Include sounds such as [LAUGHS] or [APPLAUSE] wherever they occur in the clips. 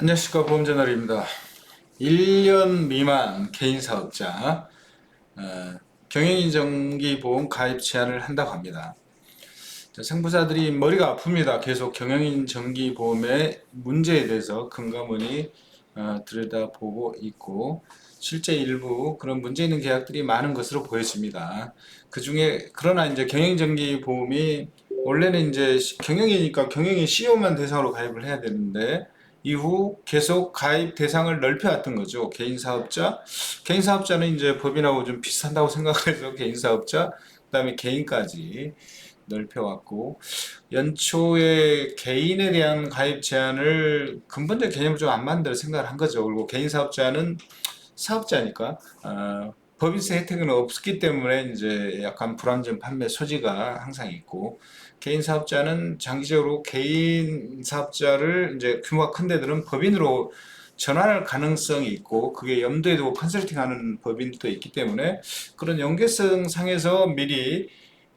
안녕하십니까 보험저널입니다. 1년 미만 개인 사업자 어, 경영인 정기보험 가입 제한을 한다고 합니다. 자, 상부자들이 머리가 아픕니다. 계속 경영인 정기보험의 문제에 대해서 금감원이 어, 들여다보고 있고 실제 일부 그런 문제 있는 계약들이 많은 것으로 보여집니다. 그 중에 그러나 이제 경영인 정기보험이 원래는 이제 경영이니까 경영인 CEO만 대상으로 가입을 해야 되는데 이후 계속 가입 대상을 넓혀왔던 거죠. 개인 사업자, 개인 사업자는 이제 법인하고 좀 비슷한다고 [LAUGHS] 생각해서 개인 사업자, 그다음에 개인까지 넓혀왔고 연초에 개인에 대한 가입 제한을 근본적 개념을 좀 안 만들 생각을 한 거죠. 그리고 개인 사업자는 사업자니까 어, 법인세 혜택은 없기 때문에 이제 약간 불안전 판매 소지가 항상 있고 개인 사업자는 장기적으로 개인 사업자를 이제 규모가 큰 데들은 법인으로 전환할 가능성이 있고 그게 염두에 두고 컨설팅하는 법인도 있기 때문에 그런 연계성 상에서 미리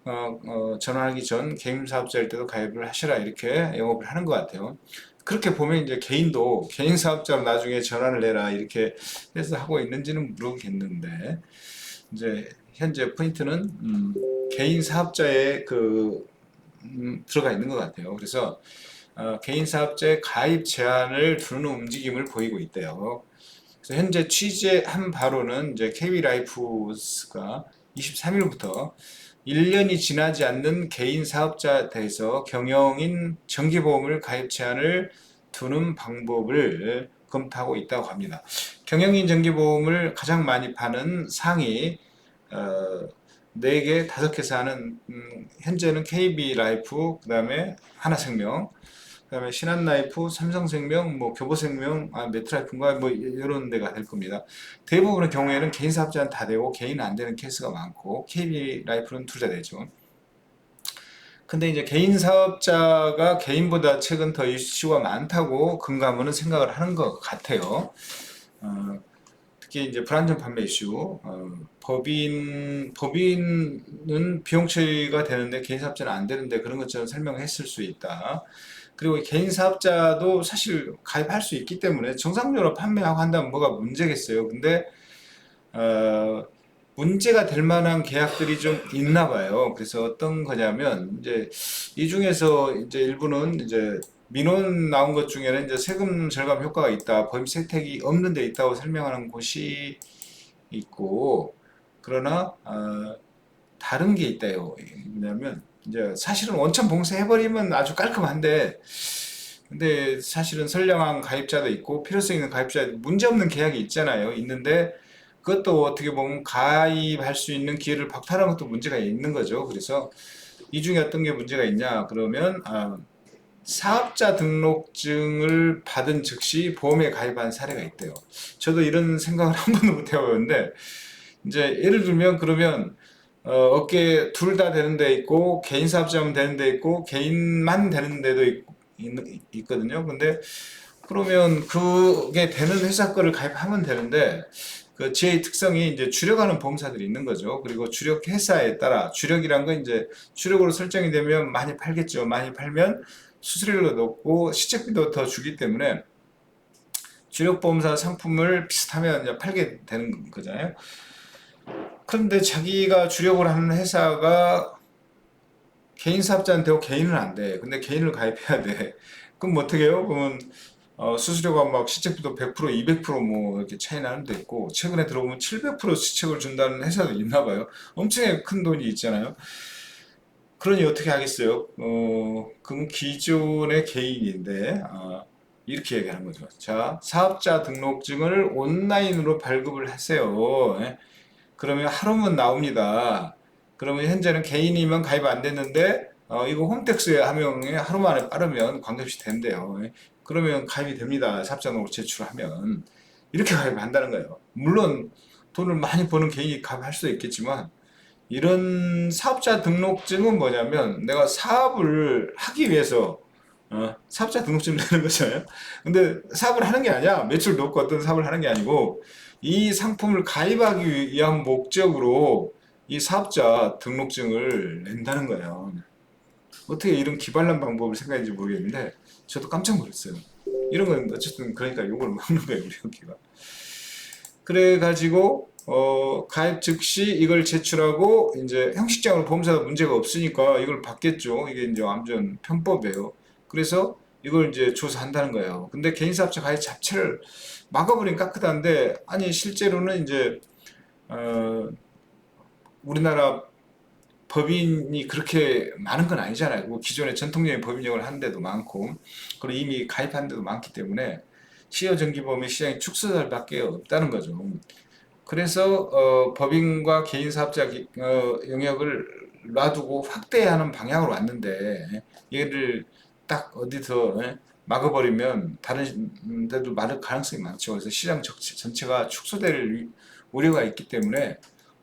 어, 어, 전환하기 전 개인 사업자일 때도 가입을 하시라 이렇게 영업을 하는 것 같아요. 그렇게 보면 이제 개인도 개인 사업자로 나중에 전환을 해라 이렇게 해서 하고 있는지는 모르겠는데 이제 현재 포인트는 음, 개인 사업자의 그 음, 들어가 있는 것 같아요. 그래서 어, 개인 사업자의 가입 제한을 두는 움직임을 보이고 있대요. 그래서 현재 취재한 바로는 이제 KB 라이프스가 23일부터 1년이 지나지 않는 개인 사업자에 대해서 경영인 정기보험을 가입 제한을 두는 방법을 검토하고 있다고 합니다. 경영인 정기보험을 가장 많이 파는 상위 어, 4개, 5개 사는 음, 현재는 KB 라이프, 그 다음에 하나생명, 그 다음에 신한라이프, 삼성생명, 뭐 교보생명, 아, 메트라이프인가 뭐 이런 데가 될 겁니다. 대부분의 경우에는 개인 사업자는 다 되고 개인은 안 되는 케이스가 많고 KB 라이프는 둘 다 되죠. 근데 이제 개인 사업자가 개인보다 최근 더 이슈가 많다고 금감원은 생각을 하는 것 같아요. 어, 특히 이제 불안전 판매 이슈, 어, 법인 법인은 비용 처리가 되는데 개인 사업자는 안 되는데 그런 것처럼 설명했을 수 있다. 그리고 개인 사업자도 사실 가입할 수 있기 때문에 정상적으로 판매하고 한다면 뭐가 문제겠어요. 근데 어, 문제가 될 만한 계약들이 좀 있나 봐요. 그래서 어떤 거냐면 이제 이 중에서 이제 일부는 이제 민원 나온 것 중에는 이제 세금 절감 효과가 있다, 법인세 혜택이 없는 데 있다고 설명하는 곳이 있고 그러나 어, 다른 게 있다요. 뭐냐면 이제 사실은 원천 봉쇄해버리면 아주 깔끔한데 근데 사실은 선량한 가입자도 있고 필요성 있는 가입자 문제 없는 계약이 있잖아요. 있는데 그것도 어떻게 보면 가입할 수 있는 기회를 박탈하는 것도 문제가 있는 거죠. 그래서 이 중에 어떤 게 문제가 있냐 그러면 아, 사업자 등록증을 받은 즉시 보험에 가입한 사례가 있대요. 저도 이런 생각을 [LAUGHS] 한 번도 못 해봤는데 이제 예를 들면 그러면 어, 업계 둘다 되는 데 있고 개인 사업자면 되는 데 있고 개인만 되는 데도 있, 있, 거든요 근데 그러면 그게 되는 회사 거를 가입하면 되는데 그 지의 특성이 이제 주력하는 보험사들이 있는 거죠. 그리고 주력 회사에 따라 주력이란 건 이제 주력으로 설정이 되면 많이 팔겠죠. 많이 팔면 수수료도 높고 시책비도 더 주기 때문에 주력 보험사 상품을 비슷하면 팔게 되는 거잖아요. 그런데 자기가 주력을 하는 회사가 개인 사업자는 되고 개인은 안 돼. 근데 개인을 가입해야 돼. [LAUGHS] 그럼 뭐 어떻게 해요? 그러면 어, 수수료가 막 시책비도 100% 200%뭐 이렇게 차이 나는 데 있고 최근에 들어보면 700% 시책을 준다는 회사도 있나 봐요. 엄청 큰 돈이 있잖아요. 그러니 어떻게 하겠어요? 어, 그럼 기존의 개인인데 어, 이렇게 얘기하는 거죠. 자, 사업자 등록증을 온라인으로 발급을 하세요. 예? 그러면 하루면 나옵니다. 그러면 현재는 개인이면 가입 안 됐는데 어, 이거 홈택스에 하면 하루 만에 빠르면 관계없이 된대요. 예? 그러면 가입이 됩니다. 사업자 등록 제출하면 이렇게 가입한다는 거예요. 물론 돈을 많이 버는 개인이 가입할 수도 있겠지만 이런 사업자 등록증은 뭐냐면 내가 사업을 하기 위해서 어, 사업자 등록증을 내는 거잖아요. 근데 사업을 하는 게 아니야. 매출 높고 어떤 사업을 하는 게 아니고 이 상품을 가입하기 위한 목적으로 이 사업자 등록증을 낸다는 거예요. 어떻게 이런 기발한 방법을 생각했는지 모르겠는데 저도 깜짝 놀랐어요. 이런 건 어쨌든 그러니까 욕을 먹는 거예요 우리 학교가. 그래 가지고 어, 가입 즉시 이걸 제출하고 이제 형식적으로 보험사가 문제가 없으니까 이걸 받겠죠. 이게 이제 완전 편법이에요. 그래서 이걸 이제 조사한다는 거예요. 근데 개인사업자 가입 자체를 막아버린 깍끗한데 아니 실제로는 이제 어, 우리나라 법인이 그렇게 많은 건 아니잖아요. 뭐 기존에 전통적인 법인력을 한 데도 많고 그리고 이미 가입한 데도 많기 때문에 시효정기보험의 시장이 축소될 밖에 없다는 거죠. 그래서 어, 법인과 개인 사업자 기- 어, 영역을 놔두고 확대하는 방향으로 왔는데 얘를 딱 어디서 예, 막아버리면 다른 데도 막을 가능성이 많죠. 그래서 시장 전체가 축소될 위- 우려가 있기 때문에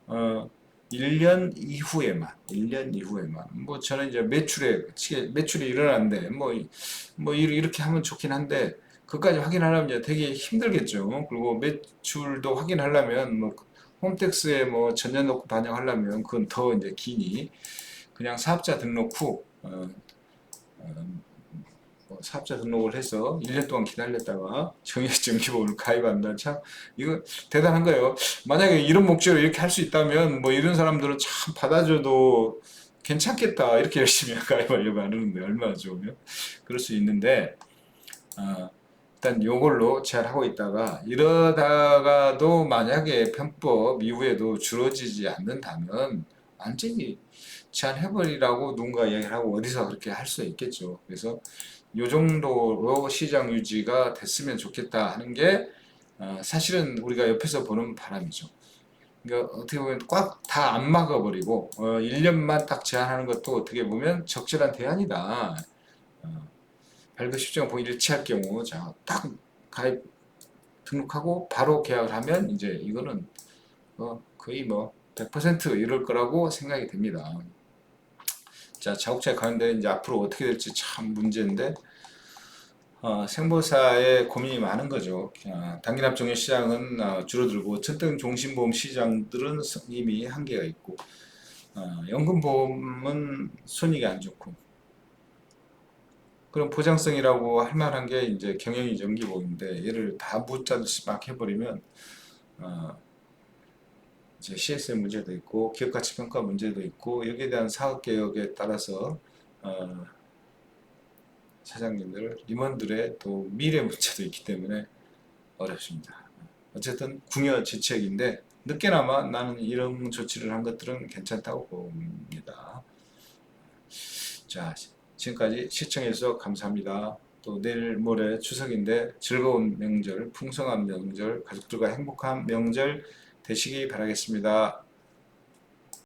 어, 1년 이후에만, 1년 이후에만, 뭐 저는 이제 매출에, 치- 매출이 일어났는데, 뭐, 이- 뭐 이- 이렇게 하면 좋긴 한데, 그것까지 확인하려면 되게 힘들겠죠. 그리고 매출도 확인하려면, 뭐, 홈택스에 뭐 전년 놓고 반영하려면 그건 더 이제 기니, 그냥 사업자 등록 후, 어, 어, 뭐 사업자 등록을 해서 1년 동안 기다렸다가 정액정기보험을 [LAUGHS] 가입한다. 참, 이거 대단한 거예요. 만약에 이런 목적으로 이렇게 할 수 있다면 뭐 이런 사람들은 참 받아줘도 괜찮겠다 이렇게 [LAUGHS] 열심히 [LAUGHS] 가입하려고 하는데 얼마나 좋으면 그럴 수 있는데 어, 일단 요걸로 제한하고 있다가 이러다가도 만약에 편법 이후에도 줄어지지 않는다면 완전히 제한해버리라고 누군가 이야기를 하고 어디서 그렇게 할 수 있겠죠. 그래서 요 정도로 시장 유지가 됐으면 좋겠다 하는 게 어, 사실은 우리가 옆에서 보는 바람이죠. 그러니까 어떻게 보면 꽉 다 안 막아버리고 어, 1년만 딱 제한하는 것도 어떻게 보면 적절한 대안이다. 어, 발급 실정 보기 일치할 경우 자 딱 가입 등록하고 바로 계약을 하면 이제 이거는 어, 거의 뭐 100% 이럴 거라고 생각이 됩니다. 자, 자국차에 가는데 이제 앞으로 어떻게 될지 참 문제인데 어, 생보사에 고민이 많은 거죠. 어, 단기납 종료 시장은 어, 줄어들고 전등 종신보험 시장들은 스- 이미 한계가 있고 어, 연금보험은 손익이 안 좋고 그럼 보장성이라고 할 만한 게 이제 경영이 정기보험인데 얘를 다 묻자듯이 막 해버리면 어, 이제 CSM 문제도 있고 기업 가치 평가 문제도 있고 여기에 대한 사업 개혁에 따라서 어, 사장님들, 임원들의 또 미래 문제도 있기 때문에 어렵습니다. 어쨌든 궁여 지책인데 늦게나마 나는 이런 조치를 한 것들은 괜찮다고 봅니다. 자, 지금까지 시청해주셔서 감사합니다. 또 내일 모레 추석인데 즐거운 명절, 풍성한 명절, 가족들과 행복한 명절 되시기 바라겠습니다.